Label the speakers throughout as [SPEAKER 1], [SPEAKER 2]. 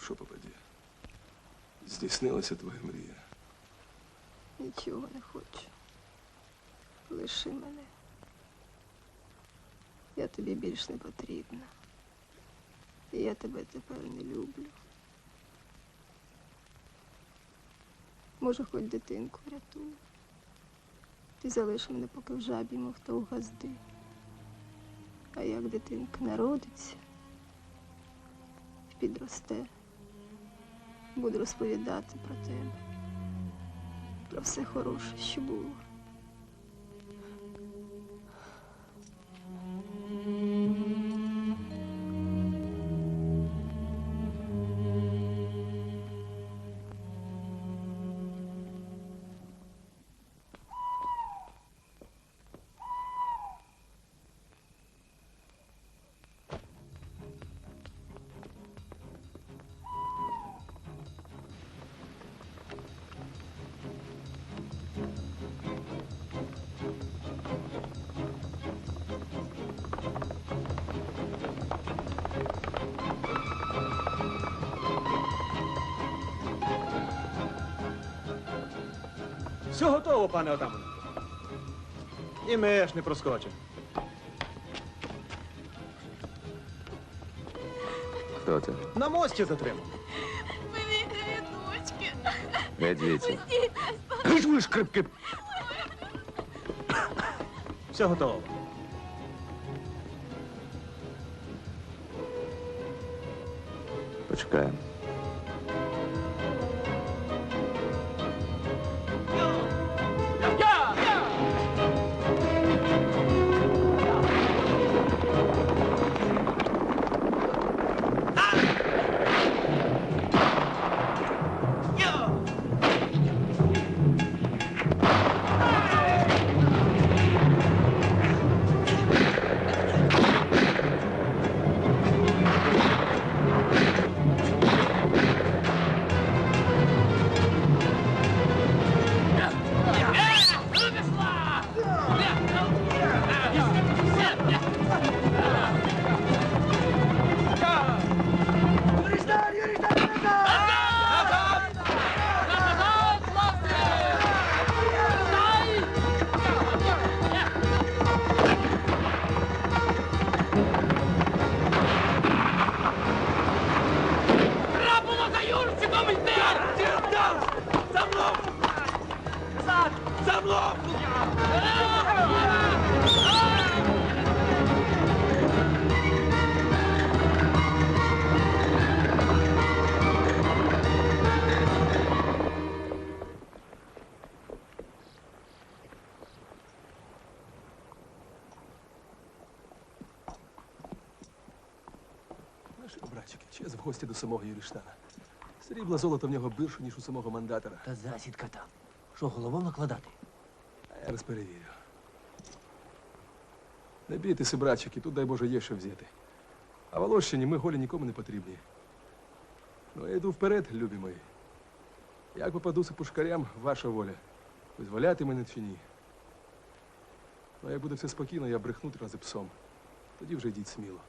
[SPEAKER 1] що попаді? Здійснилася твоя мрія.
[SPEAKER 2] Нічого не хочу. Лиши мене. Я тобі більш не потрібна. І я тебе тепер не люблю. Може, хоч дитинку врятую. Ти залиш мене, поки в жабі, мов то у газди. А як дитинка народиться, підросте, буду розповідати про тебе про все хороше, що було.
[SPEAKER 3] Все готово, пане отамане. І ми ж не проскочимо.
[SPEAKER 1] Хто це?
[SPEAKER 3] На мості затримав.
[SPEAKER 4] Мені дві дочки.
[SPEAKER 1] Медведці.
[SPEAKER 3] Гиш ви шкрипки. Все готово.
[SPEAKER 1] Почекаємо. Наші братчики, честь в гості до самого Юріштана. Срібла золото в нього більше, ніж у самого мандатора.
[SPEAKER 5] Та засідка там. Що, головом накладати?
[SPEAKER 1] А я раз перевірю. Не бійтеся, братчики, тут, дай Боже, є що взяти. А Волощині ми голі нікому не потрібні. Ну, я йду вперед, любі мої. Як попадуся пушкарям, ваша воля. Визволяти мене чи ні. Ну, як буде все спокійно, я брехну рази псом. Тоді вже йдіть сміло.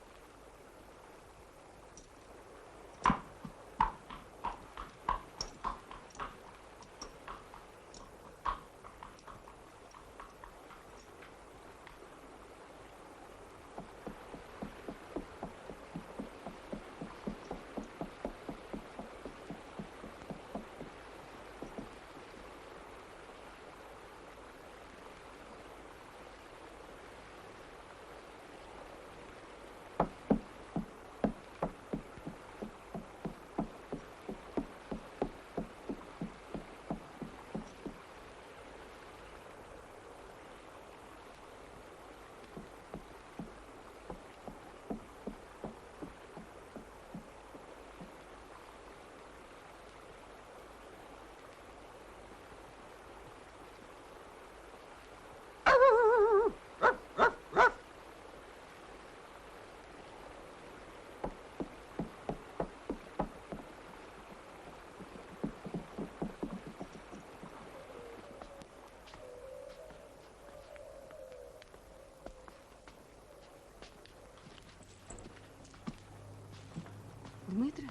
[SPEAKER 2] Дмитре,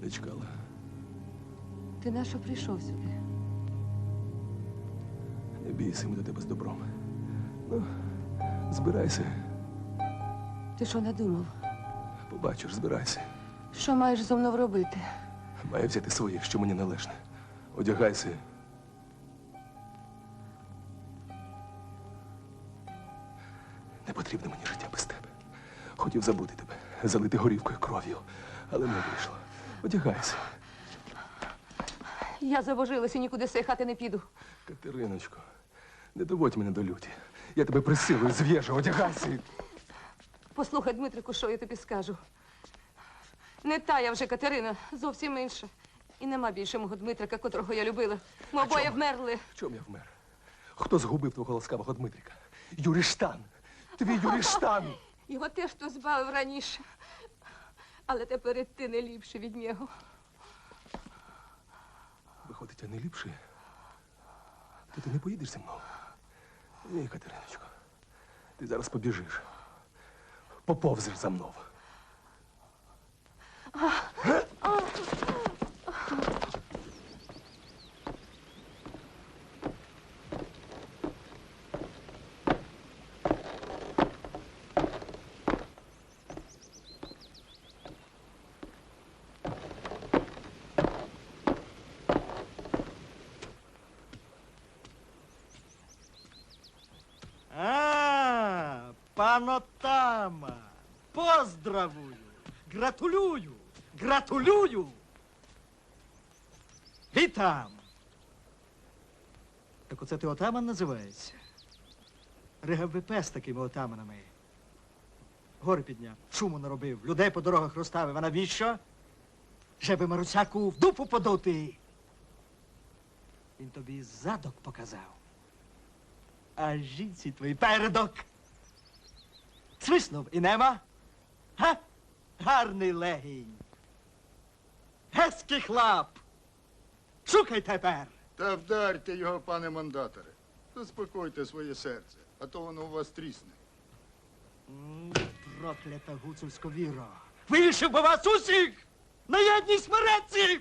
[SPEAKER 1] Не чекала.
[SPEAKER 6] Ти на що прийшов сюди?
[SPEAKER 1] Не бійся, ми до тебе з добром. Ну, збирайся,
[SPEAKER 6] Ти що надумав?
[SPEAKER 1] побачиш, збирайся.
[SPEAKER 6] Що маєш зо мною робити?
[SPEAKER 1] Маю взяти своє, що мені належне. Одягайся. Не потрібно мені життя без тебе. Хотів забути тебе, залити горівкою кров'ю, але не вийшло. Одягайся.
[SPEAKER 6] Я забожилась і нікуди з цієї хати не піду.
[SPEAKER 1] Катериночко, не доводь мене до люті. Я тебе присилую, зв'яжу, одягайся.
[SPEAKER 6] Послухай, Дмитрику, що я тобі скажу. Не та я вже Катерина, зовсім інша. І нема більше мого Дмитрика, котрого я любила. Ми обоє
[SPEAKER 1] чому?
[SPEAKER 6] вмерли.
[SPEAKER 1] В чому я вмер? Хто згубив твого ласкавого Дмитрика? Юрій Штан. Твій Юрій Штан.
[SPEAKER 6] Його теж хто збавив раніше. Але тепер і ти не ліпше від нього.
[SPEAKER 1] Виходить, я не ліпший. То ти не поїдеш зі мною? Ні, Катериночко. Ти зараз побіжиш. Поповзеш за мною.
[SPEAKER 3] А, пан поздравую, гратулюю, гратулюю. Вітам. Так оце ти отаман називається? Ригав би такими отаманами. Гори підняв, шуму наробив, людей по дорогах розставив. А навіщо? Щеби Маруцяку в дупу подути. Він тобі задок показав. А жінці твої передок. Свиснув і нема? Га? Гарний легінь. Геський хлап. Шукай тепер.
[SPEAKER 7] Та вдарте його, пане мандаторе. Заспокойте своє серце, а то воно у вас трісне.
[SPEAKER 3] М, Проклята гуцульська віра. Вирішив би вас усіх на єдній смереці!